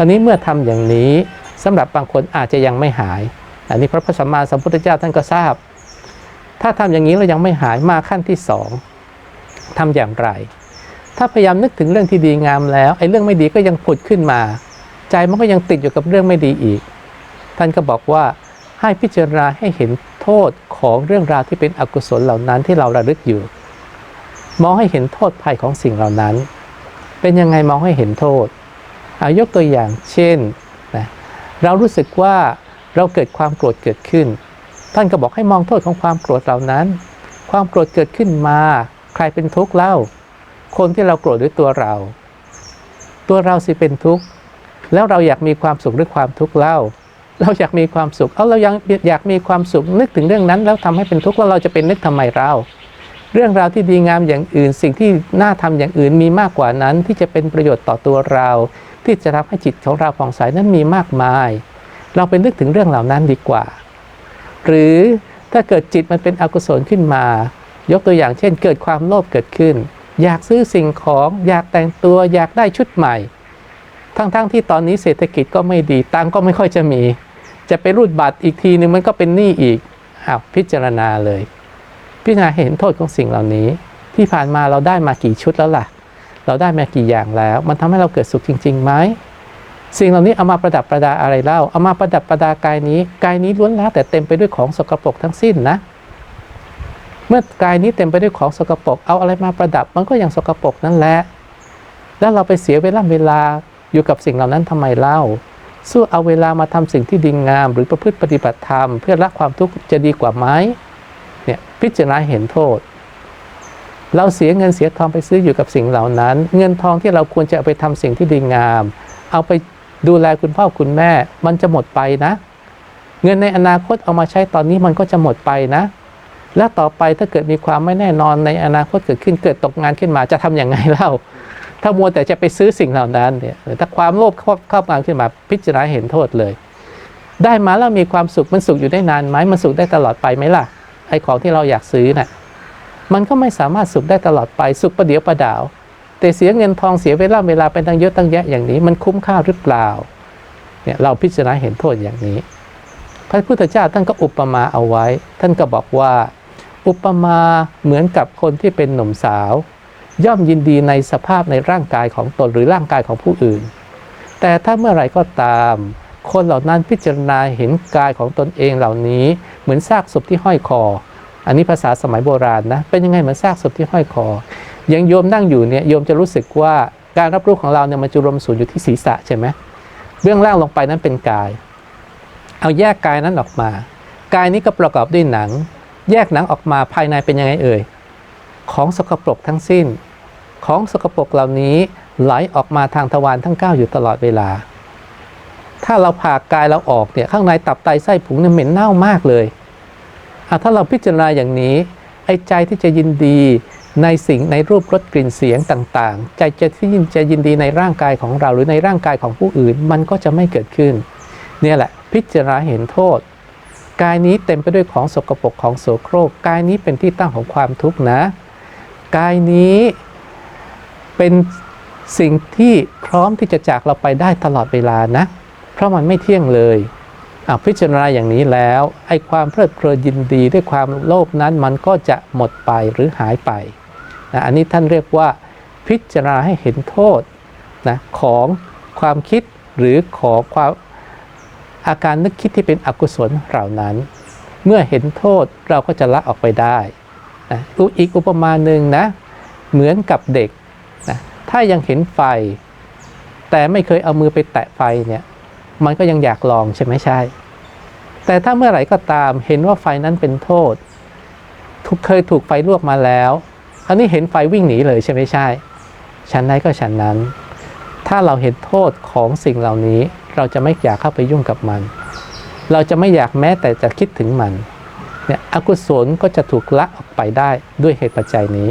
คราวนี้เมื่อทำอย่างนี้สำหรับบางคนอาจจะยังไม่หาย อันนี้พระพุทธสัมมาสัมพุทธเจ้าท่านก็ทราบ ถ้าทำอย่างนี้เรายังไม่หายมาขั้นที่สองทำอย่างไร ถ้าพยายามนึกถึงเรื่องที่ดีงามแล้วไอ้เรื่องไม่ดีก็ยังผุดขึ้นมา ใจมันก็ยังติดอยู่กับเรื่องไม่ดีอีก ท่านก็บอกว่าให้พิจารณาให้เห็นโทษของเรื่องราวที่เป็นอกุศลเหล่านั้นที่เราระลึกอยู่ มองให้เห็นโทษภัยของสิ่งเหล่านั้น เป็นยังไงมองให้เห็นโทษ อายกตัวอย่างเช่นนะเรารู้สึกว่าเราเกิดความโกรธเกิดขึ้น ท่านก็บอกให้มองโทษของความโกรธเหล่านั้น ความโกรธเกิดขึ้นมา ใครเป็นทุกข์เล่า คนที่เราโกรธด้วยตัวเรา ตัวเราสิเป็นทุกข์แล้วเราอยากมีความสุขด้วยความทุกข์เล่า เราอยากมีความสุข เอาเรายังอยากมีความสุขนึกถึงเรื่องนั้น แล้วทำให้เป็นทุกข์แล้วเราจะเป็นนึกทำไมเรา เรื่องราวที่ดีงามอย่างอื่น สิ่งที่น่าทำอย่างอื่นมีมากกว่านั้น ที่จะเป็นประโยชน์ต่อตัวเรา ที่จะทำให้จิตของเราผ่องใสนั้นมีมากมาย เราไปนึกถึงเรื่องเหล่านั้นดีกว่า หรือถ้าเกิดจิตมันเป็นอกุศลขึ้นมา ยกตัวอย่างเช่น เกิดความโลภเกิดขึ้น อยากซื้อสิ่งของอยากแต่งตัวอยากได้ชุดใหม่ ทั้งๆทที่ตอนนี้เศรษฐกิจก็ไม่ดีตังก็ไม่ค่อยจะมี จะไปรูดบัตรอีกทีนึงมันก็เป็นหนี้อีกอ้าวพิจารณาเลย พิจารณาเห็นโทษของสิ่งเหล่านี้ ที่ผ่านมาเราได้มากี่ชุดแล้วล่ะ เราได้มากี่อย่างแล้ว มันทำให้เราเกิดสุขจริงๆไหมสิ่งเหล่านี้เอามาประดับประดาอะไรเล่าเอามาประดับประดากายนี้ กายนี้ล้วนแล้วแต่เต็มไปด้วยของสกปรกทั้งสิ้นนะ เมื่อกายนี้เต็มไปด้วยของสกปรกเอาอะไรมาประดับมันก็ยังสกปรกนั่นแหละ แล้วเราไปเสียเวลาเวลาอยู่กับสิ่งเหล่านั้นทำไมเล่า สู้เอาเวลามาทำสิ่งที่ดีงาม หรือประพฤติปฏิบัติธรรม เพื่อละความทุกข์จะดีกว่าไหม เนี่ยพิจารณาเห็นโทษ เราเสียเงินเสียทองไปซื้ออยู่กับสิ่งเหล่านั้น เงินทองที่เราควรจะเอาไปทำสิ่งที่ดีงาม เอาไปดูแลคุณพ่อคุณแม่ มันจะหมดไปนะ เงินในอนาคตเอามาใช้ตอนนี้มันก็จะหมดไปนะ และต่อไปถ้าเกิดมีความไม่แน่นอนในอนาคตเกิดขึ้นเกิดตกงานขึ้นมาจะทำอย่างไงเล่า ถ้ามัวแต่จะไปซื้อสิ่งเหล่านั้นเนี่ยหรือถ้าความโลภครอบครอบงำขึ้นมาพิจารณาเห็นโทษเลย ได้มาแล้วมีความสุขมันสุขอยู่ได้นานไหมมันสุขได้ตลอดไปไหมล่ะ ไอ้ของที่เราอยากซื้อน่ะมันก็ไม่สามารถสุขได้ตลอดไปสุขประเดี๋ยวประดาว แต่เสียเงินทองเสียเวลาเวลาไปตั้งเยอะตั้งแยะอย่างนี้มันคุ้มค่าหรือเปล่าเนี่ยเราพิจารณาเห็นโทษอย่างนี้ พระพุทธเจ้าท่านก็อุปมาเอาไว้ ท่านก็บอกว่า อุปมาเหมือนกับคนที่เป็นหนุ่มสาว ย่อมยินดีในสภาพในร่างกายของตนหรือร่างกายของผู้อื่น แต่ถ้าเมื่อไรก็ตาม คนเหล่านั้นพิจารณาเห็นกายของตนเองเหล่านี้ เหมือนซากศพที่ห้อยคอ อันนี้ภาษาสมัยโบราณนะเป็นยังไงเหมือนซากศพที่ห้อยคอยังโยมนั่งอยู่เนี่ยโยมจะรู้สึกว่าการรับรู้ของเราเนี่ยมันจะรวมศูนย์อยู่ที่ศีรษะใช่ไหมเบื้องล่างลงไปนั้นเป็นกาย เอาแยกกายนั้นออกมา กายนี้ก็ประกอบด้วยหนัง แยกหนังออกมาภายในเป็นยังไงเอ่ยของสกปรกทั้งสิ้น ของสกปรกเหล่านี้ไหลออกมาทางทวารทั้ง 9 อยู่ตลอดเวลา ถ้าเราผ่ากายเราออกเนี่ยข้างในตับไตไส้ผุงเนี่ยเหม็นเน่ามากเลย ถ้าเราพิจารณาอย่างนี้ ไอ้ใจที่จะยินดีในสิ่งในรูปรสกลิ่นเสียงต่างๆ ใจจะที่ยินจะยินดีในร่างกายของเราหรือในร่างกายของผู้อื่น มันก็จะไม่เกิดขึ้น เนี่ยแหละพิจารณาเห็นโทษ กายนี้เต็มไปด้วยของสกปรกของโสโครกกายนี้เป็นที่ตั้งของความทุกข์นะ กายนี้เป็นสิ่งที่พร้อมที่จะจากเราไปได้ตลอดเวลานะ เพราะมันไม่เที่ยงเลย พิจารณาอย่างนี้แล้วไอ้ความเพลิดเพลินยินดีด้วยความโลภนั้นมันก็จะหมดไปหรือหายไปนะอันนี้ท่านเรียกว่าพิจารณาให้เห็นโทษนะของความคิดหรือของความอาการนึกคิดที่เป็นอกุศลเหล่านั้น เมื่อเห็นโทษเราก็จะละออกไปได้นะอีกอุปมาหนึ่งนะเหมือนกับเด็กนะถ้ายังเห็นไฟ แต่ไม่เคยเอามือไปแตะไฟเนี่ย มันก็ยังอยากลองใช่ไหมใช่ แต่ถ้าเมื่อไหร่ก็ตามเห็นว่าไฟนั้นเป็นโทษทุกเคยถูกไฟลวกมาแล้ว อันนี้เห็นไฟวิ่งหนีเลยใช่ไหมใช่ ฉันไหนก็ฉันนั้น ถ้าเราเห็นโทษของสิ่งเหล่านี้ เราจะไม่อยากเข้าไปยุ่งกับมัน เราจะไม่อยากแม้แต่จะคิดถึงมันเนี่ยอกุศลก็จะถูกละออกไปได้ด้วยเหตุปัจจัยนี้